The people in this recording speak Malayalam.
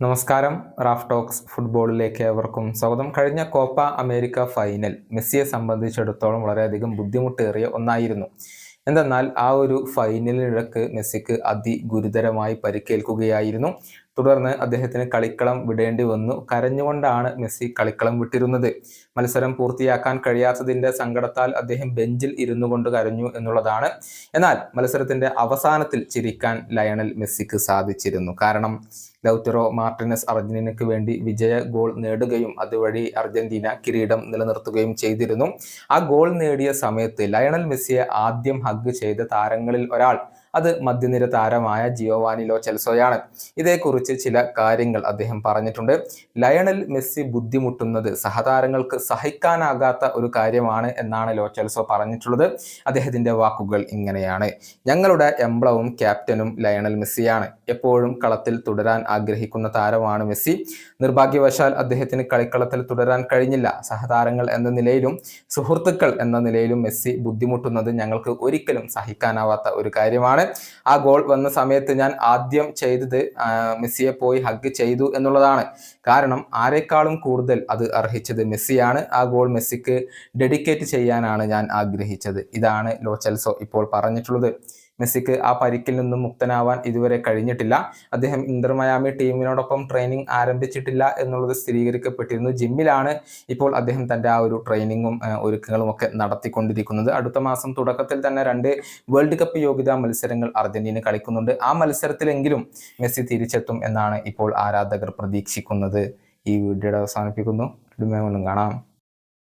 നമസ്കാരം. റാഫ് ടോക്സ് ഫുട്ബോളിലേക്ക് ഏവർക്കും സ്വാഗതം. കഴിഞ്ഞ കോപ്പ അമേരിക്ക ഫൈനൽ മെസ്സിയെ സംബന്ധിച്ചിടത്തോളം വളരെയധികം ബുദ്ധിമുട്ടേറിയ ഒന്നായിരുന്നു. എന്തെന്നാൽ ആ ഒരു ഫൈനലിനിടക്ക് മെസ്സിക്ക് അതിഗുരുതരമായി പരിക്കേൽക്കുകയായിരുന്നു. തുടർന്ന് അദ്ദേഹത്തിന് കളിക്കളം വിടേണ്ടി വന്നു. കരഞ്ഞുകൊണ്ടാണ് മെസ്സി കളിക്കളം വിട്ടിരുന്നത്. മത്സരം പൂർത്തിയാക്കാൻ കഴിയാത്തതിന്റെ സങ്കടത്താൽ അദ്ദേഹം ബെഞ്ചിൽ ഇരുന്നു കൊണ്ട് കരഞ്ഞു എന്നുള്ളതാണ്. എന്നാൽ മത്സരത്തിന്റെ അവസാനത്തിൽ ചിരിക്കാൻ ലയണൽ മെസ്സിക്ക് സാധിച്ചിരുന്നു. കാരണം ലൗറ്ററോ മാർട്ടിനസ് അർജന്റീനയ്ക്ക് വേണ്ടി വിജയ ഗോൾ നേടുകയും അതുവഴി അർജന്റീന കിരീടം നിലനിർത്തുകയും ചെയ്തിരുന്നു. ആ ഗോൾ നേടിയ സമയത്ത് ലയണൽ മെസ്സിയെ ആദ്യം ഹഗ് ചെയ്ത താരങ്ങളിൽ ഒരാൾ അത് മധ്യനിര താരമായ ജിയോവാനിലോ ചെൽസോയാണ്. ഇതേക്കുറിച്ച് ചില കാര്യങ്ങൾ അദ്ദേഹം പറഞ്ഞിട്ടുണ്ട്. ലയണൽ മെസ്സി ബുദ്ധിമുട്ടുന്നത് സഹതാരങ്ങൾക്ക് സഹിക്കാനാകാത്ത ഒരു കാര്യമാണ് എന്നാണ് ലോ ചെൽസോ പറഞ്ഞിട്ടുള്ളത്. അദ്ദേഹത്തിന്റെ വാക്കുകൾ ഇങ്ങനെയാണ്. ഞങ്ങളുടെ എംബ്ലവും ക്യാപ്റ്റനും ലയണൽ മെസ്സിയാണ്. എപ്പോഴും കളത്തിൽ തുടരാൻ ആഗ്രഹിക്കുന്ന താരമാണ് മെസ്സി. നിർഭാഗ്യവശാൽ അദ്ദേഹത്തിന് കളിക്കളത്തിൽ തുടരാൻ കഴിഞ്ഞില്ല. സഹതാരങ്ങൾ എന്ന നിലയിലും സുഹൃത്തുക്കൾ എന്ന നിലയിലും മെസ്സി ബുദ്ധിമുട്ടുന്നത് ഞങ്ങൾക്ക് ഒരിക്കലും സഹിക്കാനാവാത്ത ഒരു കാര്യമാണ്. ആ ഗോൾ വന്ന സമയത്ത് ഞാൻ ആദ്യം ചെയ്തത് മെസ്സിയെ പോയി ഹഗ് ചെയ്തു എന്നുള്ളതാണ്. കാരണം ആരെക്കാളും കൂടുതൽ അത് അർഹിച്ചത് മെസ്സിയാണ്. ആ ഗോൾ മെസ്സിക്ക് ഡെഡിക്കേറ്റ് ചെയ്യാനാണ് ഞാൻ ആഗ്രഹിച്ചത്. ഇതാണ് ലോ ചെൽസോ ഇപ്പോൾ പറഞ്ഞിട്ടുള്ളത്. മെസ്സിക്ക് ആ പരിക്കിൽ നിന്നും മുക്തനാവാൻ ഇതുവരെ കഴിഞ്ഞിട്ടില്ല. അദ്ദേഹം ഇന്റർ മയാമി ടീമിനോടൊപ്പം ട്രെയിനിങ് ആരംഭിച്ചിട്ടില്ല എന്നുള്ളത് സ്ഥിരീകരിക്കപ്പെട്ടിരുന്നു. ജിമ്മിലാണ് ഇപ്പോൾ അദ്ദേഹം തന്റെ ആ ഒരു ട്രെയിനിങ്ങും ഒരുക്കങ്ങളും ഒക്കെ നടത്തിക്കൊണ്ടിരിക്കുന്നത്. അടുത്ത മാസം തുടക്കത്തിൽ തന്നെ രണ്ട് വേൾഡ് കപ്പ് യോഗ്യതാ മത്സരങ്ങൾ അർജന്റീന കളിക്കുന്നുണ്ട്. ആ മത്സരത്തിലെങ്കിലും മെസ്സി തിരിച്ചെത്തും എന്നാണ് ഇപ്പോൾ ആരാധകർ പ്രതീക്ഷിക്കുന്നത്. ഈ വീഡിയോയുടെ അവസാനിപ്പിക്കുന്നു. വീണ്ടും കാണാം.